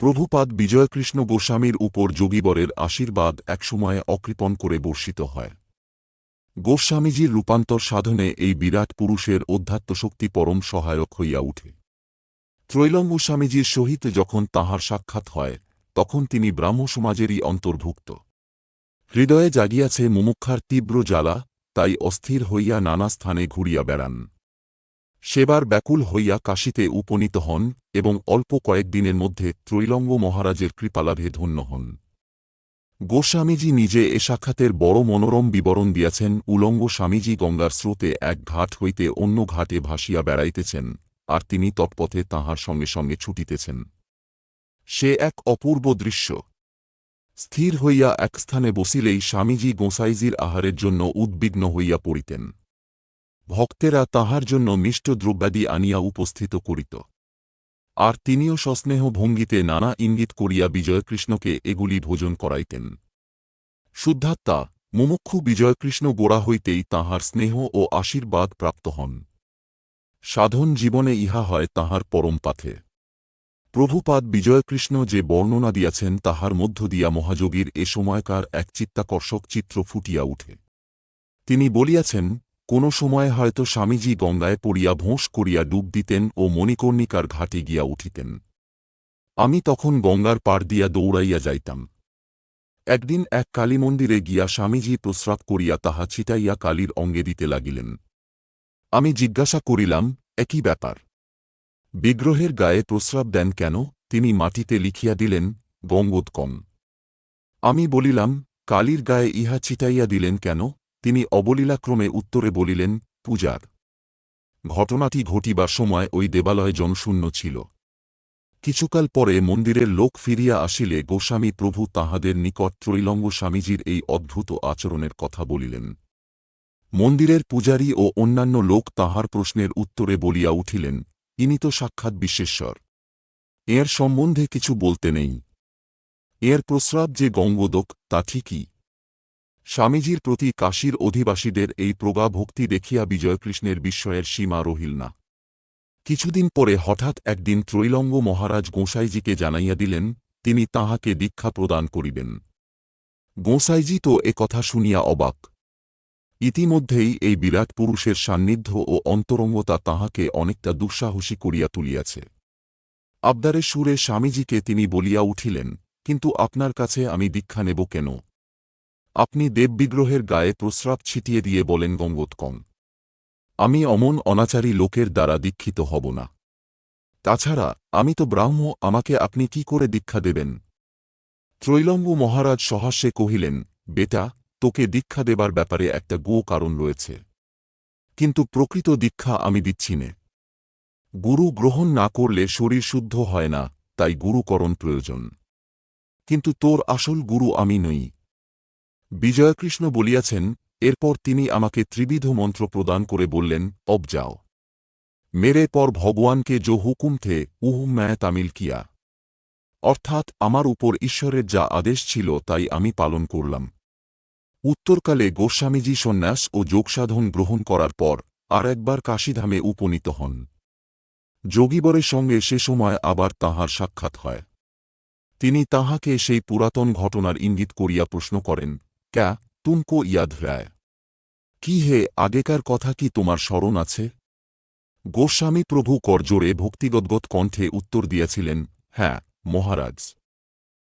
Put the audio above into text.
প্রভুপাদ বিজয়কৃষ্ণ গোস্বামীর উপর যোগীবরের আশীর্বাদ একসময়ে অকৃপণ করে বর্ষিত হয়। গোস্বামীজির রূপান্তর সাধনে এই বিরাট পুরুষের অধ্যাত্মশক্তি পরম সহায়ক হইয়া উঠে। ত্রৈলঙ্গ স্বামীজির সহিত যখন তাহার সাক্ষাৎ হয়, তখন তিনি ব্রাহ্ম সমাজেরই অন্তর্ভুক্ত। হৃদয়ে জাগিয়াছে মুমুক্ষার তীব্র জ্বালা, তাই অস্থির হইয়া নানা স্থানে ঘুরিয়া বেড়ান। সেবার ব্যাকুল হইয়া কাশীতে উপনীত হন এবং অল্প কয়েকদিনের মধ্যে ত্রৈলঙ্গ মহারাজের কৃপালাভে ধন্য হন। গোস্বামীজি নিজে এ সাক্ষাতের বড় মনোরম বিবরণ দিয়াছেন, উলঙ্গ স্বামীজি গঙ্গার স্রোতে এক ঘাট হইতে অন্য ঘাটে ভাসিয়া বেড়াইতেছেন, আর তিনি তৎপথে তাহার সঙ্গে সঙ্গে ছুটিতেছেন। সে এক অপূর্ব দৃশ্য। স্থির হইয়া এক স্থানে বসিলেই স্বামীজি গোসাইজির আহারের জন্য উদ্বিগ্ন হইয়া পড়িতেন। ভক্তেরা তাহার জন্য মিষ্ট দ্রব্যাদি আনিয়া উপস্থিত করিত। আর তিনিও সস্নেহ ভঙ্গিতে নানা ইঙ্গিত করিয়া বিজয়কৃষ্ণকে এগুলি ভোজন করাইতেন। শুদ্ধাত্মা, মুমুক্ষু বিজয়কৃষ্ণ গোড়া হইতেই তাহার স্নেহ ও আশীর্বাদ প্রাপ্ত হন। সাধন জীবনে ইহা হয় তাহার পরম পাথে। প্রভুপাদ বিজয়কৃষ্ণ যে বর্ণনা দিয়াছেন তাহার মধ্য দিয়া মহাযোগীর এ সময়কার এক চিত্তাকর্ষক চিত্র ফুটিয়া উঠে। তিনি বলিয়াছেন কোন সময় হয়তো স্বামীজি গঙ্গায় পড়িয়া ভোঁস করিয়া ডুব দিতেন ও মণিকর্ণিকার ঘাটে গিয়া উঠিতেন। আমি তখন গঙ্গার পাড় দিয়া দৌড়াইয়া যাইতাম। একদিন এক কালী মন্দিরে গিয়া স্বামীজি প্রস্রাব করিয়া তাহা ছিটাইয়া কালীর অঙ্গে দিতে লাগিলেন। আমি জিজ্ঞাসা করিলাম, একই ব্যাপার। বিগ্রহের গায়ে প্রস্রাব দেন কেন? তিনি মাটিতে লিখিয়া দিলেন গঙ্গোৎকম আমি বলিলাম, কালীর গায়ে ইহা ছিটাইয়া দিলেন কেন? তিনি অবলীলাক্রমে উত্তরে বলিলেন, পূজার, ঘটনাটি ঘটিবার সময় ওই দেবালয় জনশূন্য ছিল। কিছুকাল পরে মন্দিরের লোক ফিরিয়া আসিলে গোস্বামী প্রভু তাহাদের নিকট ত্রৈলঙ্গ স্বামীজির এই অদ্ভুত আচরণের কথা বলিলেন। মন্দিরের পূজারী ও অন্যান্য লোক তাহার প্রশ্নের উত্তরে বলিয়া উঠিলেন, ইনি তো সাক্ষাৎ বিশ্বেশ্বর। এর সম্বন্ধে কিছু বলতে নেই। এর প্রস্রাব যে গঙ্গোদক, তা ঠিকই। স্বামীজির প্রতি কাশীর অধিবাসীদের এই প্রগা ভক্তি দেখিয়া বিজয়কৃষ্ণের বিস্ময়ের সীমা রহিল না। কিছুদিন পরে হঠাৎ একদিন ত্রৈলঙ্গ মহারাজ গোঁসাইজিকে জানাইয়া দিলেন, তিনি তাহাকে দীক্ষা প্রদান করিবেন। গোঁসাইজি তো এ কথা শুনিয়া অবাক। ইতিমধ্যেই এই বিরাট পুরুষের সান্নিধ্য ও অন্তরঙ্গতা তাহাকে অনেকটা দুঃসাহসী করিয়া তুলিয়াছে। আবদারের সুরে স্বামীজিকে তিনি বলিয়া উঠিলেন, কিন্তু আপনার কাছে আমি দীক্ষা নেব কেন? আপনি দেববিগ্রহের গায়ে প্রস্রাব ছিটিয়ে দিয়ে বলেন, গঙ্গোৎকম, আমি অমন অনাচারী লোকের দ্বারা দীক্ষিত হব না। তাছাড়া, আমি তো ব্রাহ্ম, আমাকে আপনি কি করে দীক্ষা দেবেন? ত্রৈলঙ্গ মহারাজ সহাস্যে কহিলেন, বেটা, তোকে দীক্ষা দেবার ব্যাপারে একটা গো কারণ রয়েছে। কিন্তু প্রকৃত দীক্ষা আমি দিচ্ছি নে। গুরু গ্রহণ না করলে শরীর শুদ্ধ হয় না, তাই গুরুকরণ প্রয়োজন। কিন্তু তোর আসল গুরু আমি নই। বিজয়কৃষ্ণ বলিয়াছেন, এরপর তিনি আমাকে ত্রিবিধ মন্ত্র প্রদান করে বললেন, অব যাও। মেরে পর ভগবানকে জো হুকুম থে, উহ ম্যায় তামিল কিয়া। অর্থাৎ আমার উপর ঈশ্বরের যা আদেশ ছিল তাই আমি পালন করলাম। উত্তরকালে গোস্বামীজি সন্ন্যাস ও যোগসাধন গ্রহণ করার পর, আর একবার কাশীধামে উপনীত হন। যোগীবরের সঙ্গে সে সময় আবার তাহার সাক্ষাৎ হয়। তিনি তাহাকে সেই পুরাতন ঘটনার ইঙ্গিত করিয়া প্রশ্ন করেন ক্যা তুমকো ইয়াদ রায়। কি হে আগেকার কথা কি তোমার স্মরণ আছে? গোস্বামী প্রভু করজোরে ভক্তিগদ্গত কণ্ঠে উত্তর দিয়াছিলেন হ্যাঁ মহারাজ।